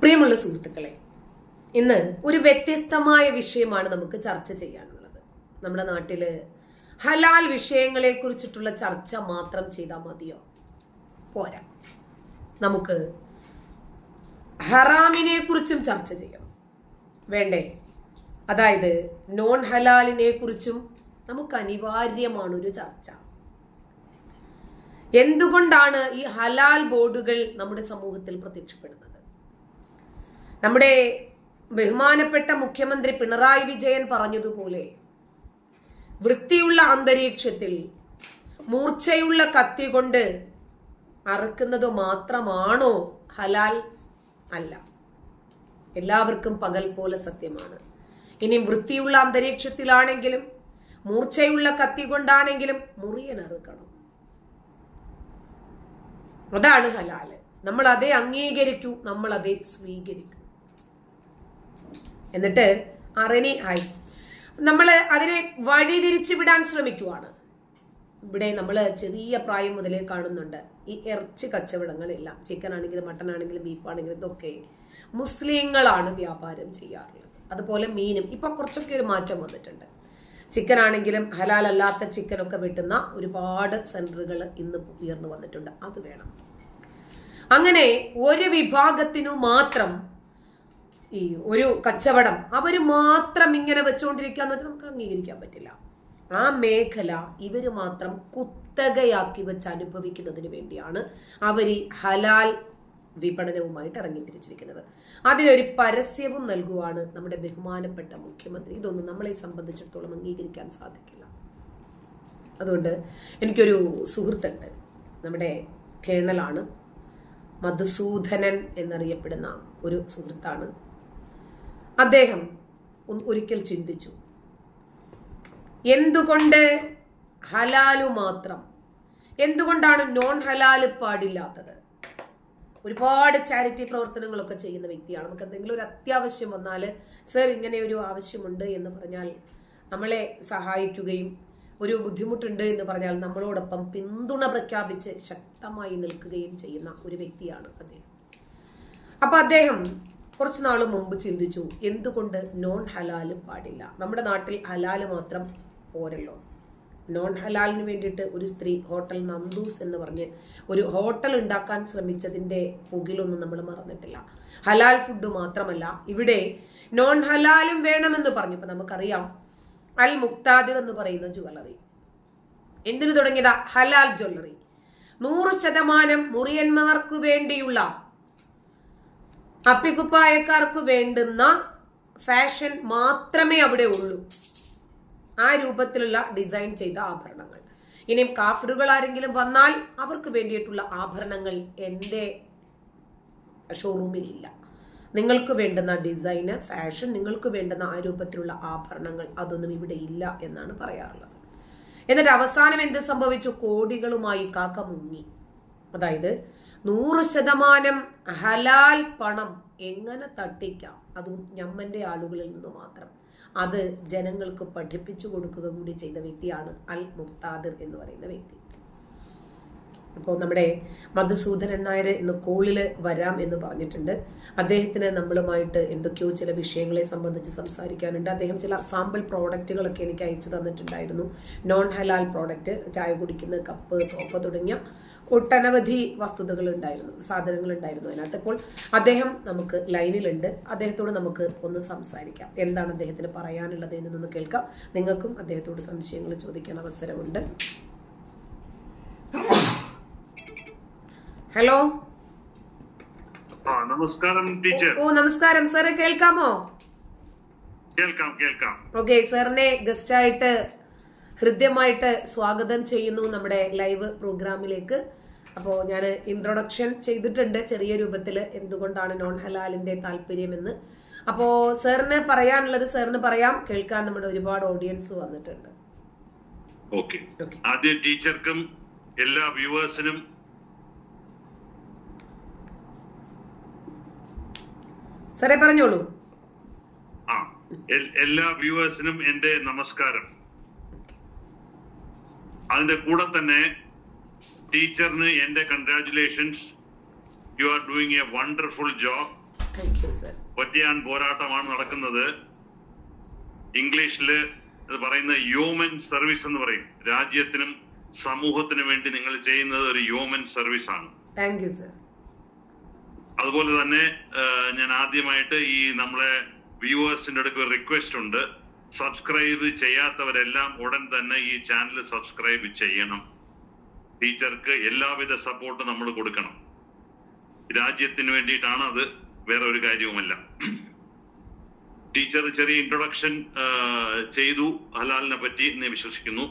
പ്രിയമുള്ള സുഹൃത്തുക്കളെ ഇന്ന് ഒരു വ്യത്യസ്തമായ വിഷയമാണ് നമുക്ക് ചർച്ച ചെയ്യാനുള്ളത്. നമ്മുടെ നാട്ടിൽ ഹലാൽ വിഷയങ്ങളെ കുറിച്ചിട്ടുള്ള ചർച്ച മാത്രം ചെയ്താൽ മതിയോ? പോരാ. നമുക്ക് ഹറാമിനെ കുറിച്ചും ചർച്ച ചെയ്യണം വേണ്ടേ? അതായത് നോൺ ഹലാലിനെ കുറിച്ചും നമുക്ക് അനിവാര്യമാണ് ഒരു ചർച്ച. എന്തുകൊണ്ടാണ് ഈ ഹലാൽ ബോർഡുകൾ നമ്മുടെ സമൂഹത്തിൽ പ്രത്യക്ഷപ്പെടുന്നത്? നമ്മുടെ ബഹുമാനപ്പെട്ട മുഖ്യമന്ത്രി പിണറായി വിജയൻ പറഞ്ഞതുപോലെ വൃത്തിയുള്ള അന്തരീക്ഷത്തിൽ മൂർച്ചയുള്ള കത്തി കൊണ്ട് അറുക്കുന്നത് മാത്രമാണോ ഹലാൽ? അല്ല. എല്ലാവർക്കും പകൽ പോലെ സത്യമാണ്. ഇനി വൃത്തിയുള്ള അന്തരീക്ഷത്തിലാണെങ്കിലും മൂർച്ചയുള്ള കത്തി കൊണ്ടാണെങ്കിലും മുറിയൻ അറുക്കണം. അതാണ് ഹലാൽ നമ്മൾ അതേ അംഗീകരിക്കൂ നമ്മൾ അതേ സ്വീകരിക്കൂ. എന്നിട്ട് അറനി ആയി. നമ്മൾ അതിനെ വഴിതിരിച്ചു വിടാൻ ശ്രമിക്കുവാണ്. ഇവിടെ നമ്മൾ ചെറിയ പ്രായം മുതലേ കാണുന്നുണ്ട്. ഈ ഇറച്ചി കച്ചവടങ്ങളെല്ലാം. ചിക്കൻ ആണെങ്കിലും മട്ടൺ ആണെങ്കിലും ബീഫ് ആണെങ്കിലും ഇതൊക്കെ മുസ്ലിങ്ങളാണ് വ്യാപാരം ചെയ്യാറുള്ളത്. അതുപോലെ മീനും. ഇപ്പൊ കുറച്ചൊക്കെ ഒരു മാറ്റം വന്നിട്ടുണ്ട്. ചിക്കൻ ആണെങ്കിലും ഹലാൽ അല്ലാത്ത ചിക്കനൊക്കെ വെട്ടുന്ന ഒരുപാട് സെന്ററുകൾ ഇന്ന് ഉയർന്നു വന്നിട്ടുണ്ട്. അത് വേണം. അങ്ങനെ ഒരു വിഭാഗത്തിനു മാത്രം ഈ ഒരു കച്ചവടം അവർ മാത്രം ഇങ്ങനെ വെച്ചുകൊണ്ടിരിക്കുക എന്ന് നമുക്ക് അംഗീകരിക്കാൻ പറ്റില്ല. ആ മേഖല ഇവർ മാത്രം കുത്തകയാക്കി വെച്ച് അനുഭവിക്കുന്നതിന് വേണ്ടിയാണ് അവർ ഈ ഹലാൽ വിപണനവുമായിട്ട് ഇറങ്ങി തിരിച്ചിരിക്കുന്നത് അതിനൊരു പരസ്യവും നൽകുവാണ് നമ്മുടെ ബഹുമാനപ്പെട്ട മുഖ്യമന്ത്രി. ഇതൊന്നും നമ്മളെ സംബന്ധിച്ചിടത്തോളം അംഗീകരിക്കാൻ സാധിക്കില്ല. അതുകൊണ്ട് എനിക്കൊരു സുഹൃത്തുണ്ട്. നമ്മുടെ കേണലാണ് മധുസൂദനൻ എന്നറിയപ്പെടുന്ന ഒരു സുഹൃത്താണ്. അദ്ദേഹം ഒരിക്കൽ ചിന്തിച്ചു. എന്തുകൊണ്ട് ഹലാലു മാത്രം? എന്തുകൊണ്ടാണ് നോൺ ഹലാൽ പാടില്ലാത്തത്? ഒരുപാട് ചാരിറ്റി പ്രവർത്തനങ്ങളൊക്കെ ചെയ്യുന്ന വ്യക്തിയാണ്. നമുക്ക് എന്തെങ്കിലും ഒരു അത്യാവശ്യം വന്നാൽ സർ ഇങ്ങനെ ഒരു ആവശ്യമുണ്ട് എന്ന് പറഞ്ഞാൽ നമ്മളെ സഹായിക്കുകയും ഒരു ബുദ്ധിമുട്ടുണ്ട് എന്ന് പറഞ്ഞാൽ നമ്മളോടൊപ്പം പിന്തുണ പ്രഖ്യാപിച്ച് ശക്തമായി നിൽക്കുകയും ചെയ്യുന്ന ഒരു വ്യക്തിയാണ് അദ്ദേഹം. അപ്പൊ അദ്ദേഹം കുറച്ച് നാൾ മുമ്പ് ചിന്തിച്ചു എന്തുകൊണ്ട് നോൺ ഹലാൽ പാടില്ല? നമ്മുടെ നാട്ടിൽ ഹലാൽ മാത്രം പോരല്ലോ. നോൺ ഹലാലിന് വേണ്ടിയിട്ട് ഒരു സ്ത്രീ ഹോട്ടൽ നന്ദൂസ് എന്ന് പറഞ്ഞ് ഒരു ഹോട്ടൽ ഉണ്ടാക്കാൻ ശ്രമിച്ചതിന്റെ പുകിലൊന്നും നമ്മൾ മറന്നിട്ടില്ല. ഹലാൽ ഫുഡ് മാത്രമല്ല ഇവിടെ നോൺ ഹലാലും വേണമെന്ന് പറഞ്ഞു. ഇപ്പം നമുക്കറിയാം അൽ മുക്താദിർ എന്ന് പറയുന്ന ജുവലറി എന്തിനു തുടങ്ങിയതാ? ഹലാൽ ജ്വല്ലറി നൂറ് ശതമാനം മുറിയന്മാർക്ക് വേണ്ടിയുള്ള അപ്പിക്കുപ്പായക്കാർക്ക് വേണ്ടുന്ന ഫാഷൻ മാത്രമേ അവിടെ ഉള്ളൂ. ആ രൂപത്തിലുള്ള ഡിസൈൻ ചെയ്ത ആഭരണങ്ങൾ. ഇനിയും കാഫറുകൾ ആരെങ്കിലും വന്നാൽ അവർക്ക് വേണ്ടിയിട്ടുള്ള ആഭരണങ്ങൾ എന്റെ ഷോറൂമിലില്ല നിങ്ങൾക്ക് വേണ്ടുന്ന ഡിസൈന് ഫാഷൻ നിങ്ങൾക്ക് വേണ്ടുന്ന ആ രൂപത്തിലുള്ള ആഭരണങ്ങൾ അതൊന്നും ഇവിടെ ഇല്ല എന്നാണ് പറയാറുള്ളത്. എന്നിട്ട് അവസാനം എന്ത് സംഭവിച്ചു? കോടികളുമായി കാക്ക മുങ്ങി. അതായത് നൂറ് ശതമാനം ഹലാൽ പണം എങ്ങനെ തട്ടിക്കാം? അതും ഞമ്മന്റെ ആളുകളിൽ നിന്ന് മാത്രം. അത് ജനങ്ങൾക്ക് പഠിപ്പിച്ചു കൊടുക്കുക കൂടി ചെയ്ത വ്യക്തിയാണ് അൽ മുക്താദിർ എന്ന് പറയുന്ന വ്യക്തി. അപ്പോൾ നമ്മുടെ മധുസൂദനൻ നായർ ഇന്ന് കോളിൽ വരാം എന്ന് പറഞ്ഞിട്ടുണ്ട്. അദ്ദേഹത്തിന് നമ്മളുമായിട്ട് എന്തൊക്കെയോ ചില വിഷയങ്ങളെ സംബന്ധിച്ച് സംസാരിക്കാനുണ്ട്. അദ്ദേഹം ചില സാമ്പിൾ പ്രോഡക്റ്റുകളൊക്കെ എനിക്ക് അയച്ചു തന്നിട്ടുണ്ടായിരുന്നു. നോൺ ഹലാൽ പ്രോഡക്റ്റ് ചായ കുടിക്കുന്ന കപ്പ് സോപ്പ് തുടങ്ങിയ ഒട്ടനവധി വസ്തുതകൾ ഉണ്ടായിരുന്നു സാധനങ്ങൾ ഉണ്ടായിരുന്നു അതിനകത്ത്. അപ്പോൾ അദ്ദേഹം നമുക്ക് ലൈനിലുണ്ട്. അദ്ദേഹത്തോട് നമുക്ക് ഒന്ന് സംസാരിക്കാം. എന്താണ് അദ്ദേഹത്തിന് പറയാനുള്ളത് എന്നൊന്ന് കേൾക്കാം. നിങ്ങൾക്കും അദ്ദേഹത്തോട് സംശയങ്ങൾ ചോദിക്കാൻ അവസരമുണ്ട്. ഹലോ നമസ്കാരം ടീച്ചർ. ഓ നമസ്കാരം. സാറ് കേൾക്കാമോ? കേൾക്കാം കേൾക്കാം. ഓക്കെ സാറിനെ ഗസ്റ്റായിട്ട് ഹൃദ്യമായിട്ട് സ്വാഗതം ചെയ്യുന്നു നമ്മുടെ ലൈവ് പ്രോഗ്രാമിലേക്ക്. അപ്പോൾ ഞാൻ ഇൻട്രൊഡക്ഷൻ ചെയ്തിട്ടുണ്ട് ചെറിയ രൂപത്തിൽ എന്തുകൊണ്ടാണ് നോൺ ഹലാലിന്റെ താല്പര്യമെന്ന്. അപ്പോൾ സാറിന് പറയാനുള്ളത് സാറിന് പറയാം. കേൾക്കാൻ നമ്മുടെ ഒരുപാട് ഓഡിയൻസ് വന്നിട്ടുണ്ട്. ഓക്കെ. ആദ്യം ടീച്ചർക്കും എല്ലാ വ്യൂവേഴ്സിനും സാറേ പറഞ്ഞോളൂ. എല്ലാ വ്യൂവേഴ്സിനും എന്റെ നമസ്കാരം. അതിന്റെ കൂടെ തന്നെ ടീച്ചറിന് എന്റെ congratulations you are doing a wonderful job ഒറ്റയാൻ പോരാട്ടമാണ് നടക്കുന്നത്. ഇംഗ്ലീഷിൽ അത് പറയുന്ന ഹ്യൂമൻ സർവീസ് എന്ന് പറയും. രാജ്യത്തിനും സമൂഹത്തിനും വേണ്ടി നിങ്ങൾ ചെയ്യുന്നത് ഒരു ഹ്യൂമൻ സർവീസ് ആണ്. താങ്ക് യു സർ അതുപോലെ തന്നെ ഞാൻ ആദ്യമായിട്ട് ഈ നമ്മളെ വ്യൂവേഴ്സിന്റെ അടുക്ക് ഒരു റിക്വസ്റ്റ് ഉണ്ട്. സബ്സ്ക്രൈബ് ചെയ്യാത്തവരെല്ലാം ഉടൻ തന്നെ ഈ ചാനൽ സബ്സ്ക്രൈബ് ചെയ്യണം. ടീച്ചർക്ക് എല്ലാവിധ സപ്പോർട്ട് നമ്മൾ കൊടുക്കണം. രാജ്യത്തിന് വേണ്ടിയിട്ടാണ് അത് വേറെ ഒരു കാര്യവുമല്ല. ടീച്ചർ ചെറിയ ഇൻട്രൊഡക്ഷൻ ചെയ്തു. ഹലാലിനെ പറ്റി എന്ന് വിശ്വസിക്കുന്നു.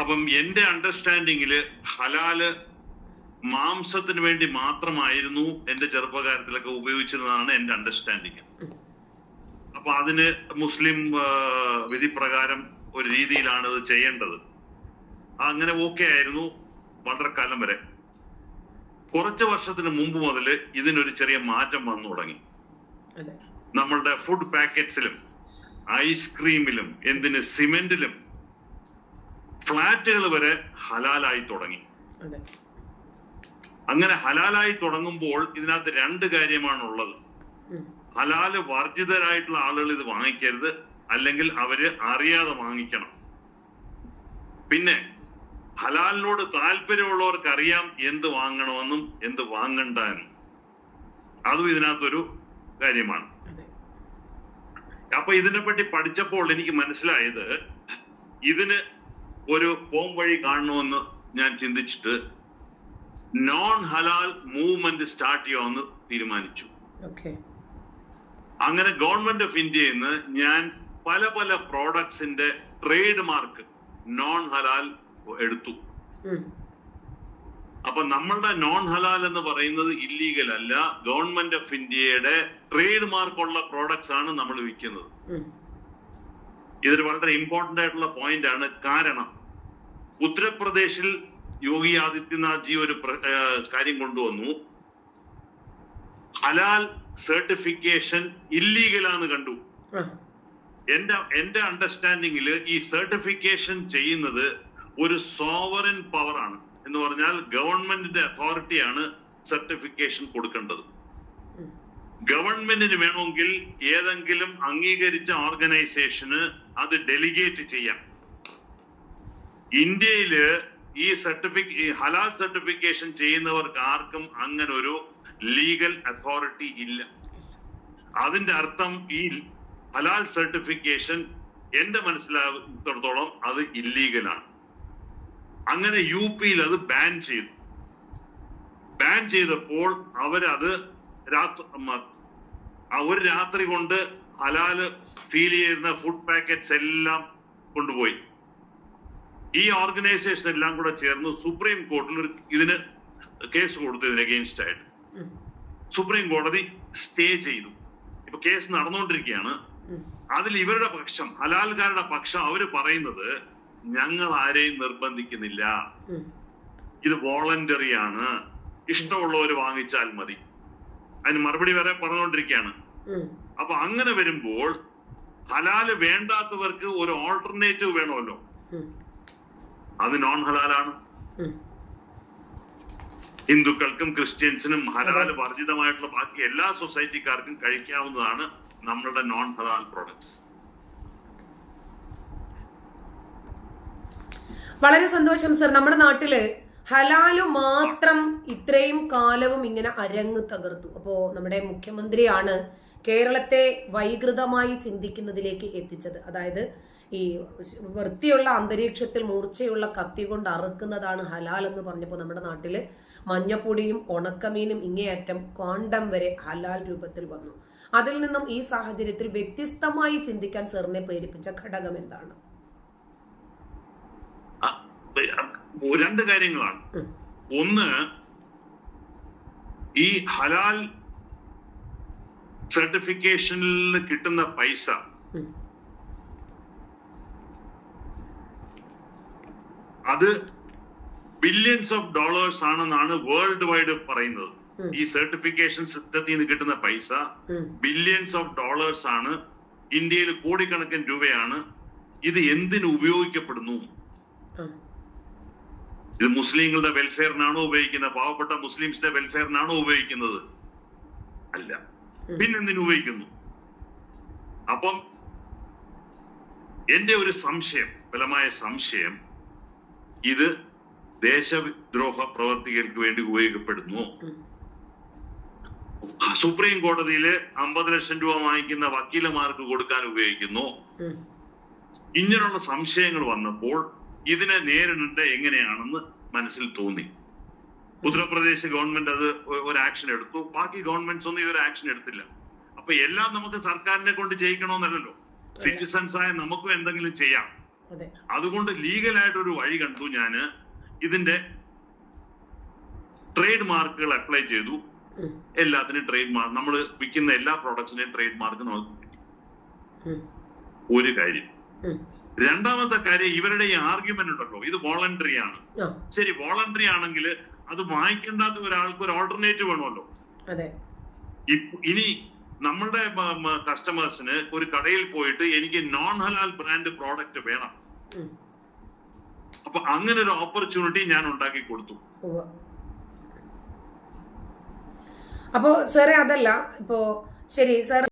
അപ്പം എന്റെ അണ്ടർസ്റ്റാൻഡിങ്ങിൽ ഹലാൽ മാംസത്തിന് വേണ്ടി മാത്രമായിരുന്നു എന്റെ ചെറുപ്പകാലത്തിലൊക്കെ ഉപയോഗിച്ചിരുന്നതാണ് എന്റെ അണ്ടർസ്റ്റാൻഡിങ് അപ്പൊ അതിന് മുസ്ലിം വിധിപ്രകാരം ഒരു രീതിയിലാണ് ഇത് ചെയ്യേണ്ടത്. അങ്ങനെ ഓക്കെ ആയിരുന്നു വളരെ കാലം വരെ. കുറച്ച് വർഷത്തിന് മുമ്പ് മുതൽ ഇതിനൊരു ചെറിയ മാറ്റം വന്നു തുടങ്ങി. നമ്മളുടെ ഫുഡ് പാക്കറ്റ്സിലും ഐസ്ക്രീമിലും എന്തിന് സിമെന്റിലും ഫ്ലാറ്റുകൾ വരെ ഹലാലായി തുടങ്ങി. അങ്ങനെ ഹലാലായി തുടങ്ങുമ്പോൾ ഇതിനകത്ത് രണ്ട് കാര്യമാണ് ഉള്ളത് ഹലാൽ വർജിതരായിട്ടുള്ള ആളുകൾ ഇത് വാങ്ങിക്കരുത് അല്ലെങ്കിൽ അവർ അറിയാതെ വാങ്ങിക്കണം. പിന്നെ ഹലാലിനോട് താല്പര്യമുള്ളവർക്ക് അറിയാം എന്ത് വാങ്ങണമെന്നും എന്ത് വാങ്ങണ്ട എന്നും അതും ഇതിനകത്തൊരു കാര്യമാണ്. അപ്പൊ ഇതിനെപ്പറ്റി പഠിച്ചപ്പോൾ എനിക്ക് മനസ്സിലായത് ഇതിന് ഒരു പോം വഴി കാണണമെന്ന് ഞാൻ ചിന്തിച്ചിട്ട് നോൺ ഹലാൽ മൂവ്മെന്റ് സ്റ്റാർട്ട് ചെയ്യാമെന്ന് തീരുമാനിച്ചു. അങ്ങനെ ഗവൺമെന്റ് ഓഫ് ഇന്ത്യയിൽ നിന്ന് ഞാൻ പല പല പ്രോഡക്ട്സിന്റെ ട്രേഡ് മാർക്ക് നോൺ ഹലാൽ എടുത്തു. അപ്പൊ നമ്മളുടെ നോൺ ഹലാൽ എന്ന് പറയുന്നത് ഇല്ലീഗൽ അല്ല. ഗവൺമെന്റ് ഓഫ് ഇന്ത്യയുടെ ട്രേഡ് മാർക്കുള്ള പ്രോഡക്ട്സ് ആണ് നമ്മൾ വിൽക്കുന്നത്. ഇതൊരു വളരെ ഇമ്പോർട്ടന്റ് ആയിട്ടുള്ള പോയിന്റ് ആണ്. കാരണം ഉത്തർപ്രദേശിൽ യോഗി ആദിത്യനാഥ് ജി ഒരു കാര്യം കൊണ്ടുവന്നു. ഹലാൽ സർട്ടിഫിക്കേഷൻ ഇല്ലീഗലാന്ന് കണ്ടു. എന്റെ എന്റെ അണ്ടർസ്റ്റാൻഡിങ്ങിൽ ഈ സർട്ടിഫിക്കേഷൻ ചെയ്യുന്നത് ഒരു സോവറിൻ പവറാണ് ആണ്. എന്ന് പറഞ്ഞാൽ ഗവൺമെന്റിന്റെ അതോറിറ്റിയാണ് സർട്ടിഫിക്കേഷൻ കൊടുക്കേണ്ടത്. ഗവൺമെന്റിന് വേണമെങ്കിൽ ഏതെങ്കിലും അംഗീകരിച്ച ഓർഗനൈസേഷന് അത് ഡെലിഗേറ്റ് ചെയ്യാം. ഇന്ത്യയിൽ ഈ സർട്ടിഫിക്ക ഈ ഹലാൽ സർട്ടിഫിക്കേഷൻ ചെയ്യുന്നവർക്ക് ആർക്കും അങ്ങനെ ഒരു ലീഗൽ അതോറിറ്റി ഇല്ല. അതിന്റെ അർത്ഥം ഈ ഹലാൽ സർട്ടിഫിക്കേഷൻ എന്റെ മനസ്സിലാകത്തോളം അത് ഇല്ലീഗലാണ് അങ്ങനെ യു പിയിൽ അത് ബാൻ ചെയ്തു. ബാൻ ചെയ്തപ്പോൾ അവരത് രാത്രി ഒരു രാത്രി കൊണ്ട് ഹലാൽ സീൽ ചെയ്യുന്ന ഫുഡ് പാക്കറ്റ്സ് എല്ലാം കൊണ്ടുപോയി. ഈ ഓർഗനൈസേഷൻ എല്ലാം കൂടെ ചേർന്ന് സുപ്രീം കോടതിയിൽ ഒരു ഇതിന് കേസ് കൊടുത്തു ഇതിന് അഗെയിൻസ്റ്റ് ആയിട്ട് സുപ്രീം കോടതി സ്റ്റേ ചെയ്തു ഇപ്പൊ കേസ് നടന്നുകൊണ്ടിരിക്കുകയാണ്. അതിൽ ഇവരുടെ പക്ഷം ഹലാൽക്കാരുടെ പക്ഷം അവർ പറയുന്നത് ഞങ്ങൾ ആരെയും നിർബന്ധിക്കുന്നില്ല ഇത് വോളണ്ടറി ആണ് ഇഷ്ടമുള്ളവർ വാങ്ങിച്ചാൽ മതി അതിന് മറുപടി വരെ പറഞ്ഞുകൊണ്ടിരിക്കുകയാണ്. അപ്പൊ അങ്ങനെ വരുമ്പോൾ ഹലാൽ വേണ്ടാത്തവർക്ക് ഒരു ഓൾട്ടർനേറ്റീവ് വേണമല്ലോ. അത് നോൺ ഹലാലാണ്. ഹിന്ദുക്കൾക്കും ക്രിസ്ത്യൻസിനും ഹലാൽ വർജിതമായിട്ടുള്ള ബാക്കി എല്ലാ സൊസൈറ്റിക്കാർക്കും കഴിക്കാവുന്നതാണ് നമ്മളുടെ നോൺ ഹലാൽ പ്രോഡക്ട്സ് വളരെ സന്തോഷം സർ നമ്മുടെ നാട്ടിൽ ഹലാലു മാത്രം ഇത്രയും കാലവും ഇങ്ങനെ അരങ്ങ് തകർത്തു. അപ്പോ നമ്മുടെ മുഖ്യമന്ത്രിയാണ് കേരളത്തെ വൈകൃതമായി ചിന്തിക്കുന്നതിലേക്ക് എത്തിച്ചത്. അതായത് ഈ വൃത്തിയുള്ള അന്തരീക്ഷത്തിൽ മൂർച്ചയുള്ള കത്തി കൊണ്ട് അറുക്കുന്നതാണ് ഹലാൽ എന്ന് പറഞ്ഞപ്പോൾ നമ്മുടെ നാട്ടിൽ മഞ്ഞപ്പൊടിയും ഉണക്കമീനും ഇങ്ങേയറ്റം കോണ്ടം വരെ ഹലാൽ രൂപത്തിൽ വന്നു. അതിൽ നിന്നും ഈ സാഹചര്യത്തിൽ വ്യത്യസ്തമായി ചിന്തിക്കാൻ സെറിനെ പ്രേരിപ്പിച്ച ഘടകം എന്താണ്? രണ്ട് കാര്യങ്ങളാണ്. ഒന്ന് ഈ ഹലാൽ സർട്ടിഫിക്കേഷനിൽ നിന്ന് കിട്ടുന്ന പൈസ അത് ബില്യൻസ് ഓഫ് ഡോളേഴ്സ് ആണെന്നാണ് വേൾഡ് വൈഡ് പറയുന്നത് ഈ സർട്ടിഫിക്കേഷൻ സിസ്റ്റത്തിൽ നിന്ന് കിട്ടുന്ന പൈസ ബില്യൻസ് ബില്യൺസ് ഓഫ് ഡോളേഴ്സ് ആണ്. ഇന്ത്യയിൽ കോടിക്കണക്കിന് രൂപയാണ്. ഇത് എന്തിന് ഉപയോഗിക്കപ്പെടുന്നു. ഇത് മുസ്ലിങ്ങളുടെ വെൽഫെയറിനാണോ ഉപയോഗിക്കുന്നത്? പാവപ്പെട്ട മുസ്ലിംസിന്റെ വെൽഫെയറിനാണോ ഉപയോഗിക്കുന്നത്? അല്ല. പിന്നെന്തിനു ഉപയോഗിക്കുന്നു? അപ്പം എന്റെ ഒരു സംശയം ബലമായ സംശയം ഇത് ദേശദ്രോഹ പ്രവർത്തികൾക്ക് വേണ്ടി ഉപയോഗപ്പെടുന്നു. സുപ്രീം കോടതിയിൽ അമ്പത് ലക്ഷം രൂപ വാങ്ങിക്കുന്ന വക്കീലമാർക്ക് കൊടുക്കാൻ ഉപയോഗിക്കുന്നു. ഇങ്ങനെയുള്ള സംശയങ്ങൾ വന്നപ്പോൾ ഇതിനെ നേരിടേണ്ട എങ്ങനെയാണെന്ന് മനസ്സിൽ തോന്നി. ഉത്തർപ്രദേശ് ഗവൺമെന്റ് അത് ഒരു ആക്ഷൻ എടുത്തു. ബാക്കി ഗവൺമെന്റ്സ് ഒന്നും ഇതൊരു ആക്ഷൻ എടുത്തില്ല. അപ്പൊ എല്ലാം നമുക്ക് സർക്കാരിനെ കൊണ്ട് ചെയ്യിക്കണമെന്നല്ലല്ലോ. സിറ്റിസൺസ് ആയ നമുക്കും എന്തെങ്കിലും ചെയ്യാം. അതുകൊണ്ട് ലീഗലായിട്ട് ഒരു വഴി കണ്ടു ഞാൻ. ഇതിന്റെ ട്രേഡ് മാർക്കുകൾ അപ്ലൈ ചെയ്തു. എല്ലാത്തിനും ട്രേഡ് മാർക്ക് നമ്മൾ വിൽക്കുന്ന എല്ലാ പ്രോഡക്ട്സിന്റെയും ട്രേഡ് മാർക്ക് നമുക്ക് ഒരു കാര്യം. രണ്ടാമത്തെ കാര്യം ഇവരുടെ ഈ ആർഗ്യുമെന്റ് ഉണ്ടല്ലോ. ഇത് വോളണ്ടറി ആണ്. ശരി വോളണ്ടറി ആണെങ്കിൽ അത് വാങ്ങിക്കേണ്ടാത്ത ഒരാൾക്ക് ഒരു ഓൾട്ടർനേറ്റീവ് വേണമല്ലോ. ഇനി നമ്മളുടെ കസ്റ്റമേഴ്സിന് ഒരു കടയിൽ പോയിട്ട് എനിക്ക് നോൺ ഹലാൽ ബ്രാൻഡ് പ്രോഡക്റ്റ് വേണം. അപ്പൊ അങ്ങനെ ഒരു ഓപ്പർച്യൂണിറ്റി ഞാൻ ഉണ്ടാക്കി കൊടുത്തു. അപ്പോ സാറേ അതല്ല ഇപ്പോ ശരി സാർ